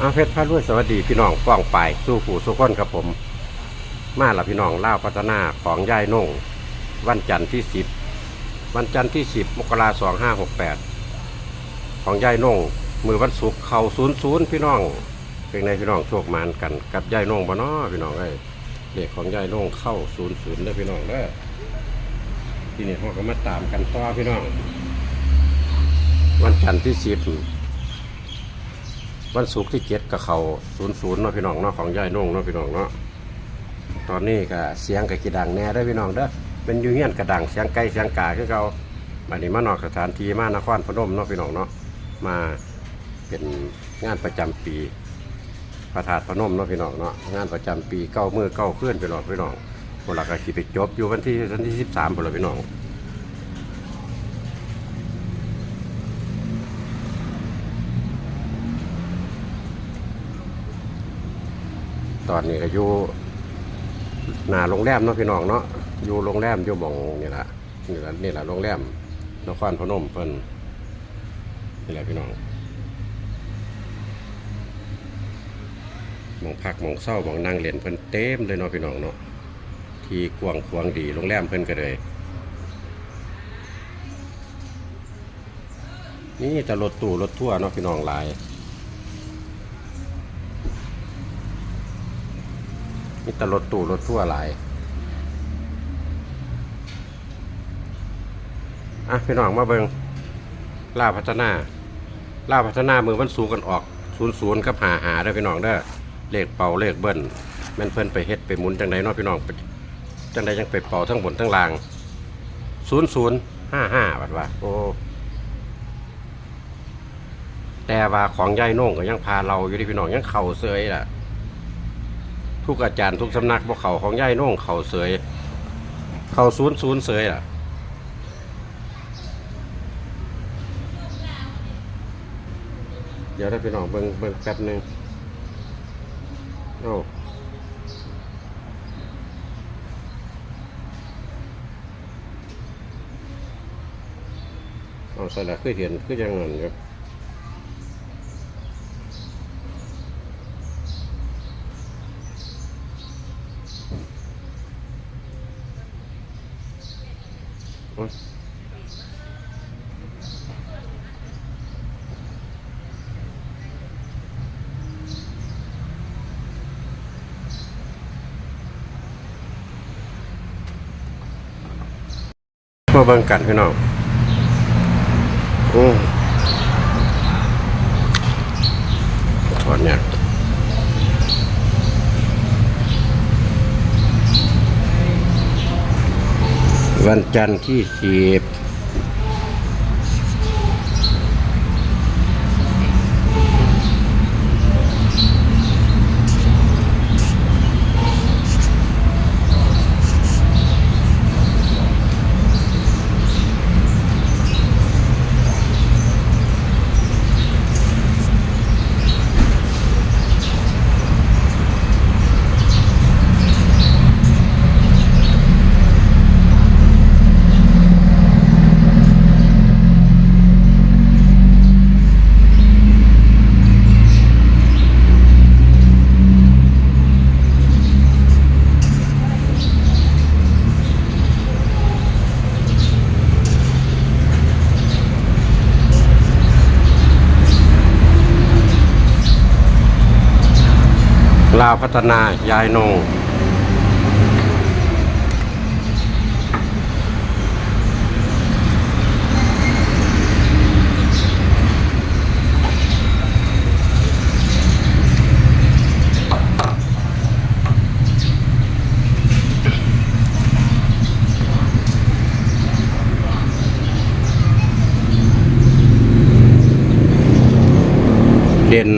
อาเพชรพระรวยสวัสดีพี่น้องป้องไปสู้ผู้สู้คนครับผม มาละพี่น้องเล่าพัฒนาของยายนงวันจันทร์ที่สิบวันจันทร์ที่สิบมกราสองห้าหกแปดของยายนงมือวันศุกร์เข่าศูนย์ศูนย์พี่น้องเป็นไงพี่น้องโชคมานกันกับยายนงบ่น้อพี่น้องเอ้เด็กของยายนงเข้าศูนย์ศูนย์เด้พี่น้องเด้ที่นี่เขาก็มาตามกันต่อพี่น้อง วันจันทร์ที่สิบ วันศุกร์ที่เจ็ดกับเขาศูนย์ศูนย์เนาะพี่น้องเนาะของยายนงเนาะพี่น้องเนาะตอนนี้ก็เสียงกับกีดังแน่ได้พี่น้องเด้อเป็นยูเฮียนกระดังเสียงไก่เสียงกาคือเขาบัดนี้มานอกสถานที่มานครพนมเนาะพี่น้องเนาะมาเป็นงานประจำปีพระธาตุพนมเนาะพี่น้องเนาะงานประจำปีเก้ามือเก้าเคลื่อนไปหลอดพี่น้องพวกเราก็ขี่ไปจบอยู่วันที่วันที่สิบสามพวกเราพี่น้อง อนนี้ก็อยู่หน้าโรงแรมเนาะพี่น้องเนาะอยู่โรงแรมอยู่มองนี่แหละนี่แหละนี่แหละโรงแรมนครพนมเพิ่นนี่แหละพี่น้องมองพักมองเศร้ามองนั่งเล่นเพิ่นเต็มเลยเนาะพี่น้องเนาะที่กวางขวางดีโรงแรมเพิ่นก็เลยนี่จะรถตู้รถทั่วเนาะพี่น้องหลาย มีแต่รถตู้รถทั่วหลายอะพี่น้องมาเบิงล่าพัฒนาล่าพัฒนามือวันสูงกันออกศูนย์ศูนย์กับหาหาได้พี่น้องเด้อเลขเป่าเลขเบิ้ลแม่นเพิ่นไปเฮ็ดไปหมุนจังใดเนาะพี่น้องไปจังใดยังไปเป่าทั้งบนทั้งล่างศูนย์ศูนย์ห้าห้าบัดว่าโอ้แต่ว่าของยายน่งก็ยังพาเราอยู่ที่พี่น้องยังเข่าเสยล่ะ ทุกอาจารย์ทุกสำนักบอกเขาของย่ายโน่งเขาเสย เขาศูนย์ศูนย์เสยอะเดี๋ยวได้ไปน้องเบิ่งเบิ่งแป๊บหนึ่งโอ้เอาใส่ละคือเห็นคือยังเงินอยู่อุ๊ ยมาเบิ่งกันพี่น้องอืมถอนเนี่ย วันจันทร์ที่สิบาพัฒนายายนงเด่น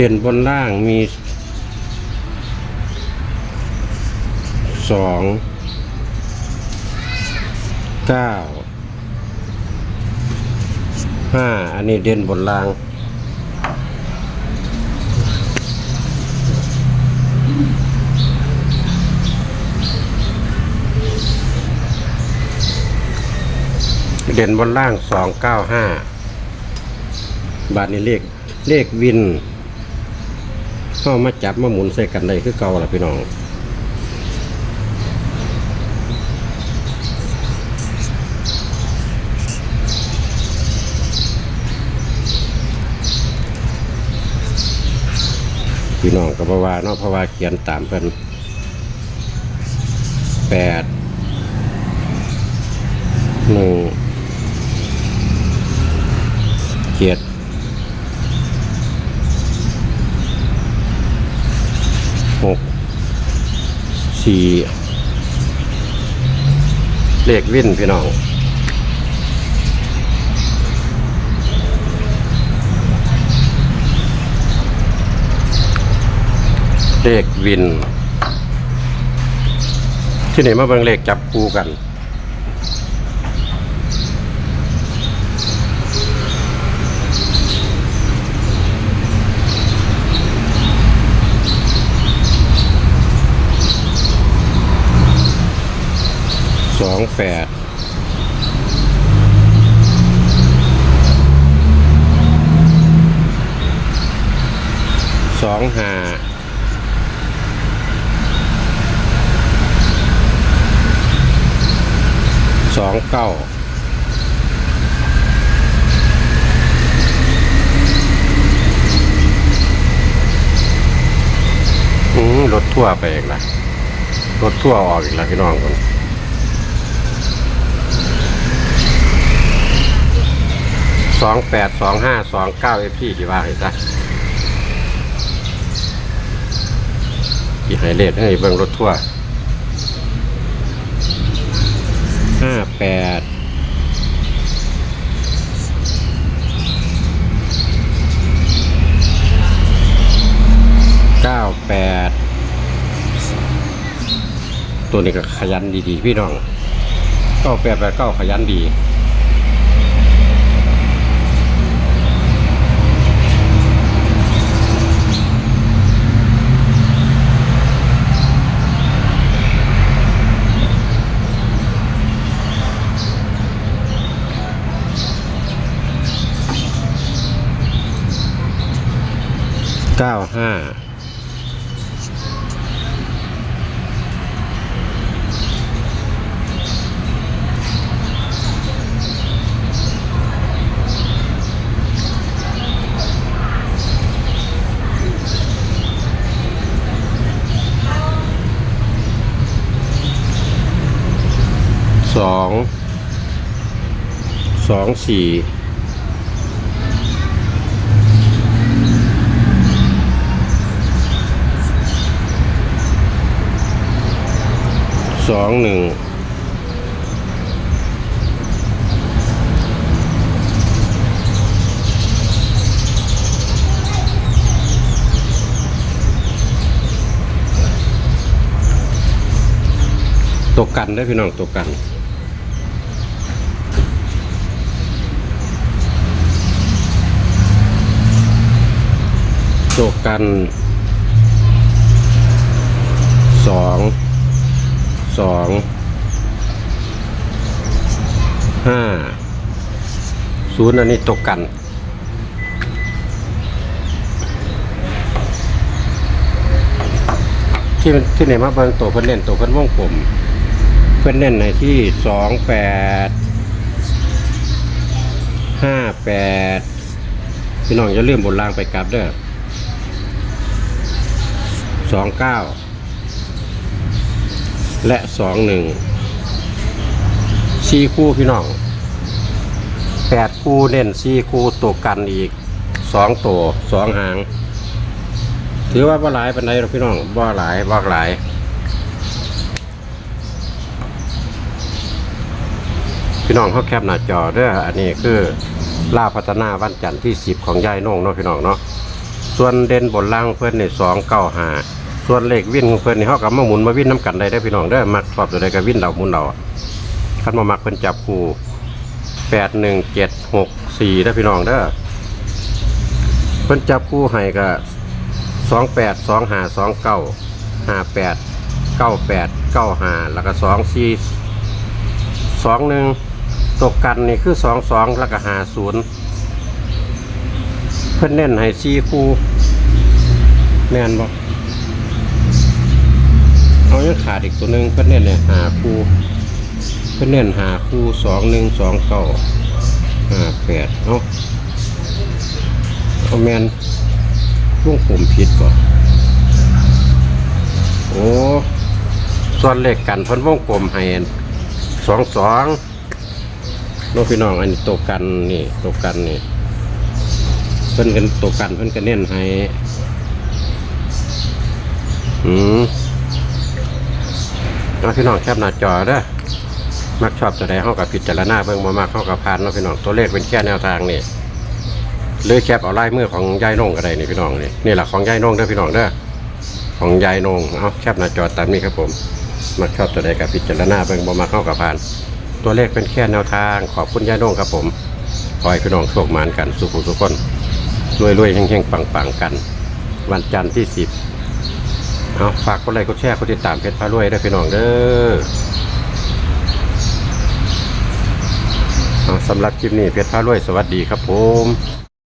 เด่นบนล่างมีสองเก้าห้าอันนี้เด่นบนรางเด่นบนล่างสองเก้าห้าบาทนี้เลขเลขวิน เข้ามาจับมาหมุนใส่กันได้คือเก่าล่ะพี่น้องพี่น้องก็บว่าเนาะพราว่าเขียนตามเป็นแปดหนึ่งเจ็ด สี่เลขวินพี่น้องเลขวิน ที่ไหนมาเบิ่งเลขจับคู่กัน สองแปดสองห้าสองเก้าอืมรถทั่วไปอีกละรถทั่วออกอีกแล้วพี่น้องคน สองแปดสองห้าสองเก้าเอฟซีที่ว่าให้ซะที่ให้เลขให้เบิ่งรถทั่วห้าแปดเก้าแปดตัวนี้ก็ขยันดีๆ พี่น้องเก้าแปดแปดเก้าขยันดี เก้าห้าสองสองสี่ส องหนึ่งตกกันได้พี่น้องตกกันตกกันสอง สองห้าศูนย์อันนี้ตกกันที่มันที่ไหนมาเบิ่งตัวเพิ่นเล่นตัวเพิ่นวงกลมเพิ่นเล่นในที่สองแปดห้าแปดพี่น้องอย่าลืมบนล่างไปกลับเด้อสองเก้า และสองหนึ่งสี่คู่พี่น้องแปดคู่เน้นสี่คู่ตัวกันอีกสองตัวสองหาง ถือว่าบ่หลายปานใดหรอกพี่น้องบ่หลายบ่หลายพี่น้องเขาแคปหน้าจอเด้ออันนี้คือล่าพัฒนาวันจันทร์ที่สิบของยายน้องเนาะพี่น้องเนาะส่วนเด่นบนล่างเพื่อนในสองเก้าหา ส่วนเลขวิ่นของเพื่อนนี่เขากับมาหมุนมาวิ่นน้ำกันได้ได้อพี่น้องเด้อมักชอบตัวใดก็วิ่นเราหมุนเราคันมามักเพิ่นจับคู่แปดหนึ่งเจ็ดหกสี่ได้อพี่น้องเด้อเพิ่นจับคู่ให้ก็สองแปดสองห้าสองเก้าห้าแปดเก้าแปดเก้าห้าแล้วก็สองสี่สองหนึ่งตกกันนี่คือสองสองแล้วก็หาศูนย์เพิ่นเน้นให้สี่คู่แม่นบ่ เอายังขาดอีกตัวหนึ่งเพิ่นเน้นเนี่ยหาคู่เพื่อนเน้นหาคู่สองหนึ่งสองเก้าห้าแปดเอาเอาแมนช่วงผมผิดบ่โอ้ส่วนเลขกันพิ่นวงกลมให้สองสองน้องพี่น้องอันนี้ตัวกันนี่ตัวกันนี่เพิ่นกันตัวกันเพิ่นก็เน้นให้อืม น้องพี่น้องแคบหน้าจอเด้อมักชอบจะได้เข้ากับพิจารณาเบิ่งมามากเข้ากับพานเนาะพี่น้องตัวเลขเป็นแค่แนวทางนี่หรือแคปเอาลายมือของยายนงก็ได้นี่พี่น้องนี่นี่แหละของยายนงเด้อพี่น้องเด้อของยายนงเอาแคปหน้าจอตามนี้ครับผมมักชอบจะได้กับพิจารณาเบิ่งมามาเข้ากับพาน ตัวเลขเป็นแค่แนวทางขอบคุณยายนงครับผมขอให้พี่น้องโชคมานกันสุขุสุขคนรวยรวยๆเฮงๆปังๆกัน วันจันทร์ที่สิบ เอาฝากกดไลค์กดแชร์กดติดตามเพจพารวยได้พี่น้องเด้อเอาสำหรับคลิปนี้เพชรพารวยสวัสดีครับผม